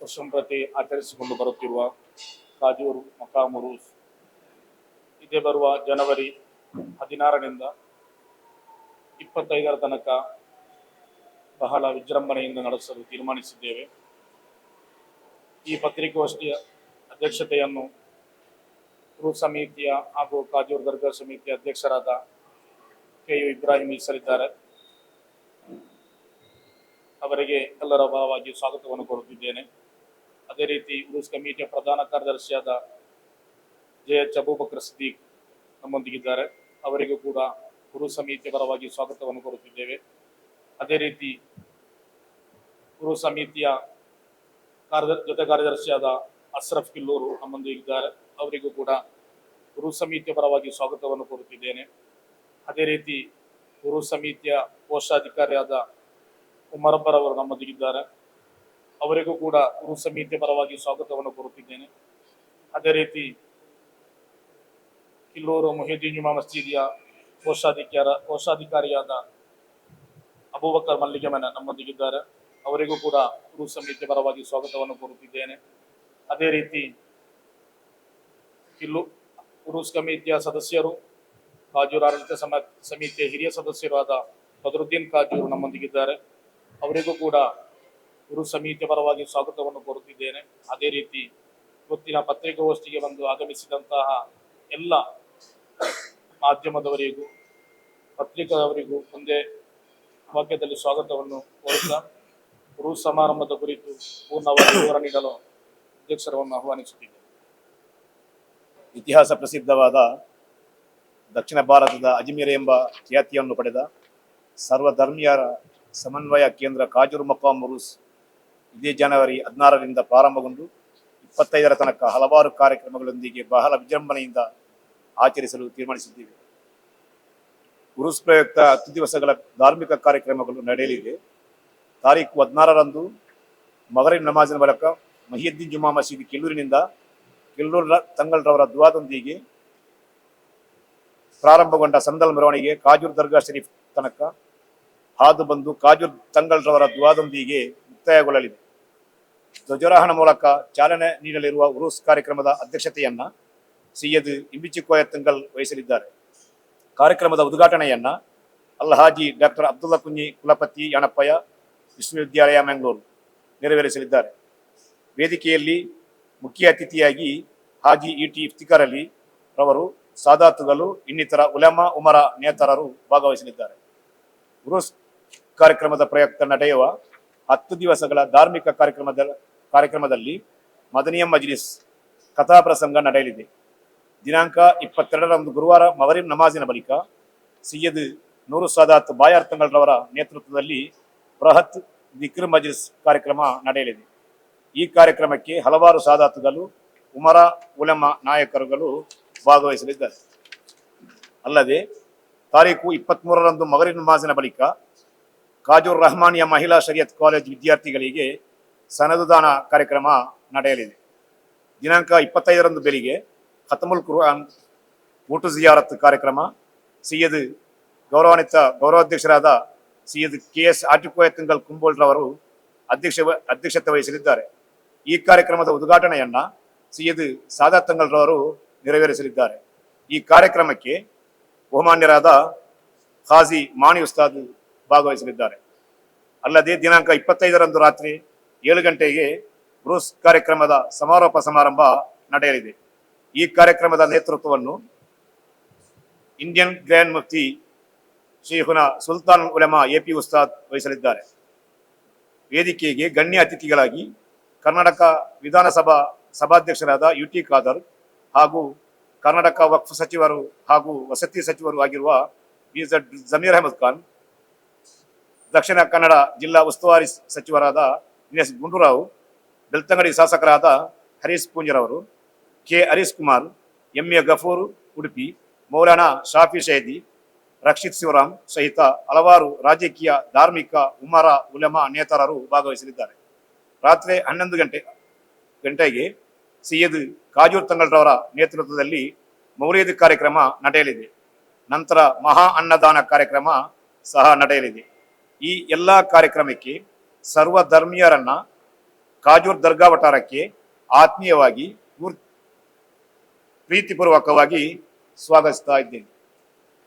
ವರ್ಷಂಪ್ರತಿ ಆಚರಿಸಿಕೊಂಡು ಬರುತ್ತಿರುವ ಕಾಜೂರು ಮಕಾಮುರು ಇದೇ ಬರುವ ಜನವರಿ ಹದಿನಾರರಿಂದ ಇಪ್ಪತ್ತೈದರ ತನಕ ಬಹಳ ವಿಜೃಂಭಣೆಯಿಂದ ನಡೆಸಲು ತೀರ್ಮಾನಿಸಿದ್ದೇವೆ. ಈ ಪತ್ರಿಕಾಗೋಷ್ಠಿಯ ಅಧ್ಯಕ್ಷತೆಯನ್ನು ರೂ ಸಮಿತಿಯ ಹಾಗೂ ಕಾಜೂರು ದರ್ಗಾ ಸಮಿತಿಯ ಅಧ್ಯಕ್ಷರಾದ ಕೆ ಯು ಇಬ್ರಾಹಿಂ ವಹಿಸಲಿದ್ದಾರೆ ಅವರಿಗೆ ಎಲ್ಲರ ಪರವಾಗಿ ಸ್ವಾಗತವನ್ನು ಕೋರುತ್ತಿದ್ದೇನೆ. ಅದೇ ರೀತಿ ಉರುಸ್ ಕಮಿಟಿಯ ಪ್ರಧಾನ ಕಾರ್ಯದರ್ಶಿಯಾದ ಜೆ ಎಚ್ ಅಬೂಬಕರ್ ಸಿದ್ದೀಕ್ ನಮ್ಮೊಂದಿಗಿದ್ದಾರೆ. ಅವರಿಗೂ ಕೂಡ ಗುರು ಸಮಿತಿಯ ಪರವಾಗಿ ಸ್ವಾಗತವನ್ನು ಕೋರುತ್ತಿದ್ದೇವೆ. ಅದೇ ರೀತಿ ಗುರು ಸಮಿತಿಯ ಕಾರ್ಯ, ಜೊತೆ ಕಾರ್ಯದರ್ಶಿಯಾದ ಅಶ್ರಫ್ ಕಿಲ್ಲೂರು ನಮ್ಮೊಂದಿಗಿದ್ದಾರೆ. ಅವರಿಗೂ ಕೂಡ ಗುರು ಸಮಿತಿಯ ಪರವಾಗಿ ಸ್ವಾಗತವನ್ನು ಕೋರುತ್ತಿದ್ದೇನೆ. ಅದೇ ರೀತಿ ಗುರು ಸಮಿತಿಯ ಕೋಶಾಧಿಕಾರಿಯಾದ ಉಮರಬ್ಬರ್ ಅವರು ನಮ್ಮೊಂದಿಗಿದ್ದಾರೆ. ಅವರಿಗೂ ಕೂಡ ಗುರು ಸಮಿತಿ ಪರವಾಗಿ ಸ್ವಾಗತವನ್ನು ಕೋರುತ್ತಿದ್ದೇನೆ. ಅದೇ ರೀತಿ ಕಿಲ್ಲೂರು ಮೊಹಿದ್ದೀನ್ ಜುಮಾ ಮಸೀದಿಯ ಕೋಶಾಧಿಕಾರ, ಕೋಶಾಧಿಕಾರಿಯಾದ ಅಬೂಬಕರ್ ಮಲ್ಲಿಗೆಮನ ನಮ್ಮೊಂದಿಗಿದ್ದಾರೆ. ಅವರಿಗೂ ಕೂಡ ಗುರು ಸಮಿತಿ ಪರವಾಗಿ ಸ್ವಾಗತವನ್ನು ಕೋರುತ್ತಿದ್ದೇನೆ. ಅದೇ ರೀತಿ ಕಿಲ್ಲು ಉರುಸ್ ಸಮಿತಿಯ ಸದಸ್ಯರು ಕಾಜೂರು ಆಡಳಿತ ಸಮ, ಸಮಿತಿಯ ಹಿರಿಯ ಸದಸ್ಯರಾದ ಬದರುದ್ದೀನ್ ಕಾಜೂರು ನಮ್ಮೊಂದಿಗಿದ್ದಾರೆ. ಅವರಿಗೂ ಕೂಡ ಗುರು ಸಮಿತಿಯ ಪರವಾಗಿ ಸ್ವಾಗತವನ್ನು ಕೋರುತ್ತಿದ್ದೇನೆ. ಅದೇ ರೀತಿ ಇವತ್ತಿನ ಪತ್ರಿಕಾಗೋಷ್ಠಿಗೆ ಬಂದು ಆಗಮಿಸಿದಂತಹ ಎಲ್ಲ ಮಾಧ್ಯಮದವರಿಗೂ, ಪತ್ರಿಕಾದವರಿಗೂ ಒಂದೇ ವಾಕ್ಯದಲ್ಲಿ ಸ್ವಾಗತವನ್ನು ಕೋರುತ್ತಾ, ಗುರು ಸಮಾರಂಭದ ಕುರಿತು ಪೂರ್ಣವಾಗಿ ವಿವರ ನೀಡಲು ಅಧ್ಯಕ್ಷರವನ್ನು ಆಹ್ವಾನಿಸುತ್ತಿದ್ದೇನೆ. ಇತಿಹಾಸ ಪ್ರಸಿದ್ಧವಾದ ದಕ್ಷಿಣ ಭಾರತದ ಅಜ್ಮೀರ್ ಎಂಬ ಖ್ಯಾತಿಯನ್ನು ಪಡೆದ ಸರ್ವಧರ್ಮೀಯರ ಸಮನ್ವಯ ಕೇಂದ್ರ ಕಾಜೂರು ಮಕ್ಕಾಂ ಉರುಸ್ ಇದೇ ಜನವರಿ ಹದಿನಾರರಿಂದ ಪ್ರಾರಂಭಗೊಂಡು ಇಪ್ಪತ್ತೈದರ ತನಕ ಹಲವಾರು ಕಾರ್ಯಕ್ರಮಗಳೊಂದಿಗೆ ಬಹಳ ವಿಜೃಂಭಣೆಯಿಂದ ಆಚರಿಸಲು ತೀರ್ಮಾನಿಸಿದ್ದೇವೆ. ಉರುಸ್ ಪ್ರಯುಕ್ತ ಹತ್ತು ದಿವಸಗಳ ಧಾರ್ಮಿಕ ಕಾರ್ಯಕ್ರಮಗಳು ನಡೆಯಲಿದೆ ತಾರೀಕು ಹದಿನಾರರಂದು ಮಗರಿಬ್ ನಮಾಜಿನ ಬಳಕ ಮಹಿಯುದ್ದೀನ್ ಜುಮಾ ಮಸೀದಿ ಕಿಲೂರಿನಿಂದ ತಂಗಲ್ ರವರ ದ್ವಾದೊಂದಿಗೆ ಪ್ರಾರಂಭಗೊಂಡ ಸಂದಲ್ ಮೆರವಣಿಗೆ ಕಾಜೂರ್ ದರ್ಗಾ ಶರೀಫ್ ತನಕ ಹಾದು ಬಂದು ಕಾಜೂರ್ ತಂಗಲ್ರವರ ದ್ವಾದೊಂದಿಗೆ ಮುಕ್ತಾಯಗೊಳ್ಳಲಿದೆ. ಧ್ವಜಾರೋಹಣ ಮೂಲಕ ಚಾಲನೆ ನೀಡಲಿರುವ ಉರುಸ್ ಕಾರ್ಯಕ್ರಮದ ಅಧ್ಯಕ್ಷತೆಯನ್ನ ಸಿಯದ್ ಇಂಬಿಚಿಕೋಯ ತಂಗಲ್ ವಹಿಸಲಿದ್ದಾರೆ. ಕಾರ್ಯಕ್ರಮದ ಉದ್ಘಾಟನೆಯನ್ನ ಅಲ್ಹಾಜಿ ಡಾಕ್ಟರ್ ಅಬ್ದುಲ್ಲಾ ಕುಂಜಿ ಕುಲಪತಿ ಯಾಣಪ್ಪಯ್ಯ ವಿಶ್ವವಿದ್ಯಾಲಯ ಮ್ಯಾಂಗ್ಳೂರು ನೆರವೇರಿಸಲಿದ್ದಾರೆ. ವೇದಿಕೆಯಲ್ಲಿ ಮುಖ್ಯ ಅತಿಥಿಯಾಗಿ ಹಾಜಿ ಇ ಟಿ ಇಫ್ತಿಕಾರ್ ಅಲಿ ರವರು ಸಾದಾತುಗಳು ಇನ್ನಿತರ ಉಲಮಾ ಉಮರ ನೇತಾರರು ಭಾಗವಹಿಸಲಿದ್ದಾರೆ. ಉರುಸ್ ಕಾರ್ಯಕ್ರಮದ ಪ್ರಯುಕ್ತ ನಡೆಯುವ ಹತ್ತು ದಿವಸಗಳ ಧಾರ್ಮಿಕ ಕಾರ್ಯಕ್ರಮದ ಕಾರ್ಯಕ್ರಮದಲ್ಲಿ ಮದನಿಯ ಮಜ್ಲಿಸ್ ಕಥಾ ಪ್ರಸಂಗ ನಡೆಯಲಿದೆ. ದಿನಾಂಕ ಇಪ್ಪತ್ತೆರಡರಂದು ಗುರುವಾರ ಮವರಿ ನಮಾಜಿನ ಬಳಿಕ ಸಿಯದ್ ನೂರು ಸಾದಾತ್ ಬಾಯಾರ್ ತಂಗಲ್ರವರ ನೇತೃತ್ವದಲ್ಲಿ ಬೃಹತ್ ದಿಕ್ರ್ ಮಜ್ಲಿಸ್ ಕಾರ್ಯಕ್ರಮ ನಡೆಯಲಿದೆ. ಈ ಕಾರ್ಯಕ್ರಮಕ್ಕೆ ಹಲವಾರು ಸಾದಾತುಗಳು, ಉಮರ ಉಲಮ ನಾಯಕರುಗಳು ಭಾಗವಹಿಸಲಿದ್ದಾರೆ. ಅಲ್ಲದೆ ತಾರೀಕು ಇಪ್ಪತ್ಮೂರರಂದು ಮಗರಿ ನಮಾಜಿನ ಬಳಿಕ ಕಾಜೂರ್ ರಹಮಾನಿಯ ಮಹಿಳಾ ಶರಿಯತ್ ಕಾಲೇಜ್ ವಿದ್ಯಾರ್ಥಿಗಳಿಗೆ ಸನದುದಾನ ಕಾರ್ಯಕ್ರಮ ನಡೆಯಲಿದೆ. ದಿನಾಂಕ ಇಪ್ಪತ್ತೈದರಂದು ಬೆಳಿಗ್ಗೆ ಖತಮುಲ್ ಕುರ್ಆನ್ ಊಟು ಜಿಯಾರತ್ ಕಾರ್ಯಕ್ರಮ, ಸೈಯದ್ ಗೌರವಾನ್ವಿತ ಗೌರವಾಧ್ಯಕ್ಷರಾದ ಸೈಯದ್ ಕೆ ಎಸ್ ಆಟಿಕೋಯ ತಿಂಗಲ್ ಅಧ್ಯಕ್ಷ ಅಧ್ಯಕ್ಷತೆ ವಹಿಸಲಿದ್ದಾರೆ. ಈ ಕಾರ್ಯಕ್ರಮದ ಉದ್ಘಾಟನೆಯನ್ನ ಸೈಯದ್ ಸಾದಾ ತಂಗಲ್ರವರು ನೆರವೇರಿಸಲಿದ್ದಾರೆ. ಈ ಕಾರ್ಯಕ್ರಮಕ್ಕೆ ಬಹುಮಾನ್ಯರಾದ ಖಾಜಿ ಮಾಣಿ ಉಸ್ತಾದ್ ಭಾಗವಹಿಸಲಿದ್ದಾರೆ. ಅಲ್ಲದೆ ದಿನಾಂಕ ಇಪ್ಪತ್ತೈದರಂದು ರಾತ್ರಿ ಏಳು ಗಂಟೆಗೆ ಬ್ರೂಸ್ ಕಾರ್ಯಕ್ರಮದ ಸಮಾರೋಪ ಸಮಾರಂಭ ನಡೆಯಲಿದೆ. ಈ ಕಾರ್ಯಕ್ರಮದ ನೇತೃತ್ವವನ್ನು Indian grand Mufti Shaikhuna Sultan Ulama A Ustad ವಹಿಸಲಿದ್ದಾರೆ. ವೇದಿಕೆಗೆ ಗಣ್ಯ ಅತಿಥಿಗಳಾಗಿ ಕರ್ನಾಟಕ ವಿಧಾನಸಭಾ ಸಭಾಧ್ಯಕ್ಷರಾದ ಯು ಟಿ ಖಾದರ್ ಹಾಗೂ ಕರ್ನಾಟಕ ವಕ್ಫ್ ಸಚಿವರು ಹಾಗೂ ವಸತಿ ಸಚಿವರು ಆಗಿರುವ ಬಿ ಜಮೀರ್ ಅಹಮದ್ ಖಾನ್ ದಕ್ಷಿಣ ಕನ್ನಡ ಜಿಲ್ಲಾ ಉಸ್ತುವಾರಿ ಸಚಿವರಾದ ದಿನೇಶ್ ಗುಂಡೂರಾವ್, ಬೆಳ್ತಂಗಡಿ ಶಾಸಕರಾದ Harish ಪೂಂಜರವರು, K Harish Kumar, M A Gafoor Udupi, Maulana Shafi Shaidi Rakshith Shivaram ಸಹಿತ ಹಲವಾರು ರಾಜಕೀಯ ಧಾರ್ಮಿಕ ಉಮರ ಉಲಮಾ ನೇತಾರರು ಭಾಗವಹಿಸಲಿದ್ದಾರೆ. ರಾತ್ರಿ ಹನ್ನೊಂದು ಗಂಟೆ, ಗಂಟೆಗೆ ಸಿಯದ್ ಕಾಜೂರ್ ತಂಗಲ್ರವರ ನೇತೃತ್ವದಲ್ಲಿ ಮೌರ್ಯದ ಕಾರ್ಯಕ್ರಮ ನಡೆಯಲಿದೆ. ನಂತರ ಮಹಾ ಅನ್ನದಾನ ಕಾರ್ಯಕ್ರಮ ಸಹ ನಡೆಯಲಿದೆ. ಈ ಎಲ್ಲ ಕಾರ್ಯಕ್ರಮಕ್ಕೆ ಸರ್ವ ಧರ್ಮೀಯರನ್ನ ಕಾಜೂರ್ ದರ್ಗಾ ವಟಾರಕ್ಕೆ ಆತ್ಮೀಯವಾಗಿ ಪೂರ್- ಪ್ರೀತಿಪೂರ್ವಕವಾಗಿ ಸ್ವಾಗತಿಸ್ತಾ ಇದ್ದೇನೆ.